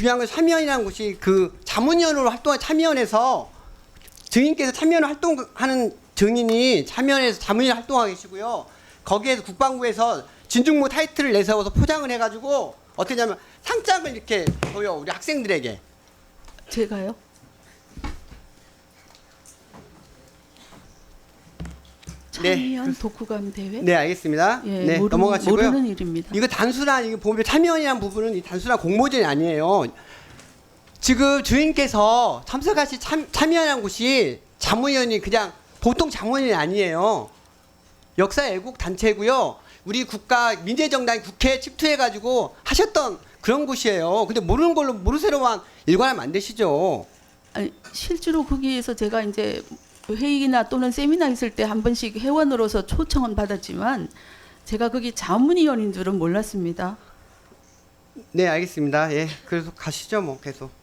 중요한 건 참여연이라는 곳이 그 자문위원으로 활동한 참여연에서 증인께서 참여연 활동하는 증인이 참여연에서 자문위원 활동하고 계시고요. 거기에서 국방부에서 진중무 타이틀을 내세워서 포장을 해가지고 어떻게 하냐면 상장을 이렇게 줘요 우리 학생들에게. 제가요? 참여연 독후감 대회? 네 알겠습니다. 예, 네 모르는, 넘어가시고요. 모르는 일입니다. 이거 단순한 이거 보면 참여연이라는 부분은 이 단순한 공모전이 아니에요. 지금 주인께서 참석하신 참, 참여연이라는 곳이 자문위원이 그냥 보통 자문위원이 아니에요. 역사 애국 단체고요. 우리 국가 민주정당이 국회에 침투해가지고 하셨던 그런 곳이에요. 근데 모르는 걸로 모르쇠로만 일관하면 안 되시죠. 아니, 실제로 거기에서 제가 이제 회의나 또는 세미나 있을 때 한 번씩 회원으로서 초청은 받았지만 제가 거기 자문위원인 줄은 몰랐습니다. 네 알겠습니다. 예, 그래서 가시죠 뭐 계속.